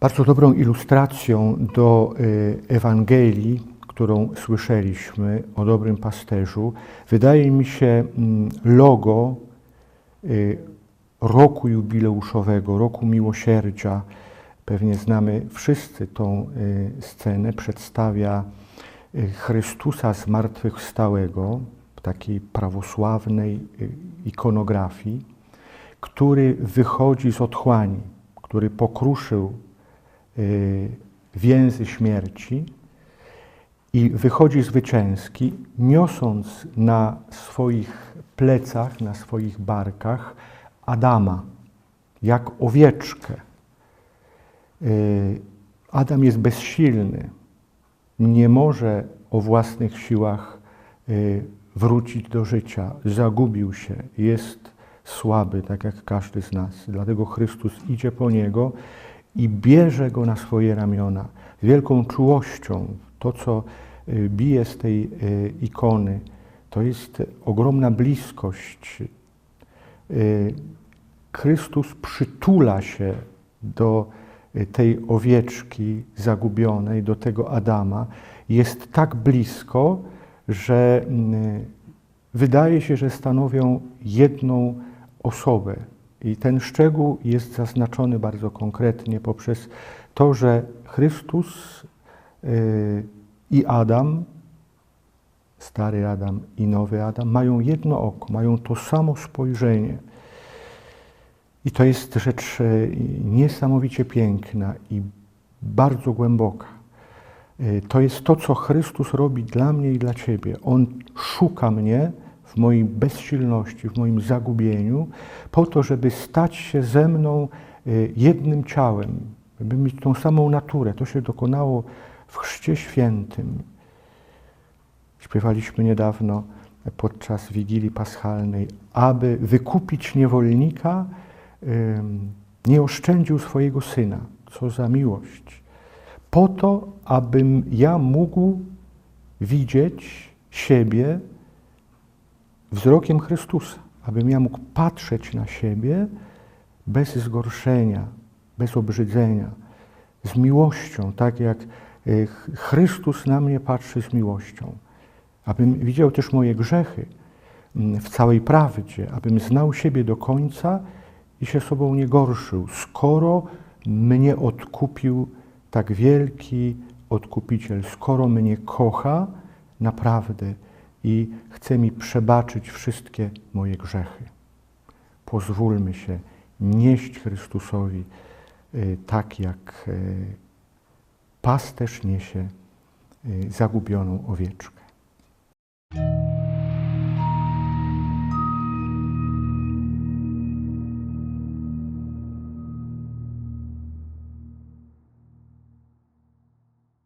Bardzo dobrą ilustracją do y, Ewangelii, którą słyszeliśmy o dobrym pasterzu, wydaje mi się mm, logo y, roku jubileuszowego, roku miłosierdzia. Pewnie znamy wszyscy tą y, scenę. Przedstawia Chrystusa zmartwychwstałego w takiej prawosławnej ikonografii, który wychodzi z otchłani, który pokruszył więzy śmierci i wychodzi zwycięski, niosąc na swoich plecach, na swoich barkach Adama, jak owieczkę. Y, Adam jest bezsilny, nie może o własnych siłach y, wrócić do życia, zagubił się, jest słaby, tak jak każdy z nas. Dlatego Chrystus idzie po niego i bierze go na swoje ramiona z wielką czułością. To, co y, bije z tej y, ikony, to jest ogromna bliskość. Y, Chrystus przytula się do tej owieczki zagubionej, do tego Adama. Jest tak blisko, że mm, wydaje się, że stanowią jedną osobę. I ten szczegół jest zaznaczony bardzo konkretnie poprzez to, że Chrystus y, i Adam, stary Adam i nowy Adam, mają jedno oko, mają to samo spojrzenie. I to jest rzecz y, niesamowicie piękna i bardzo głęboka. Y, To jest to, co Chrystus robi dla mnie i dla Ciebie. On szuka mnie w mojej bezsilności, w moim zagubieniu, po to, żeby stać się ze mną y, jednym ciałem, żeby mieć tą samą naturę. To się dokonało w Chrzcie Świętym. Śpiewaliśmy niedawno podczas Wigilii Paschalnej, aby wykupić niewolnika, nie oszczędził swojego syna. Co za miłość. Po to, abym ja mógł widzieć siebie wzrokiem Chrystusa, abym ja mógł patrzeć na siebie bez zgorszenia, bez obrzydzenia, z miłością, tak jak Ch- Chrystus na mnie patrzy z miłością. Abym widział też moje grzechy mm, w całej prawdzie, abym znał siebie do końca i się sobą nie gorszył, skoro mnie odkupił tak wielki odkupiciel, skoro mnie kocha naprawdę i chce mi przebaczyć wszystkie moje grzechy. Pozwólmy się nieść Chrystusowi y, tak, jak y, pasterz niesie y, zagubioną owieczkę.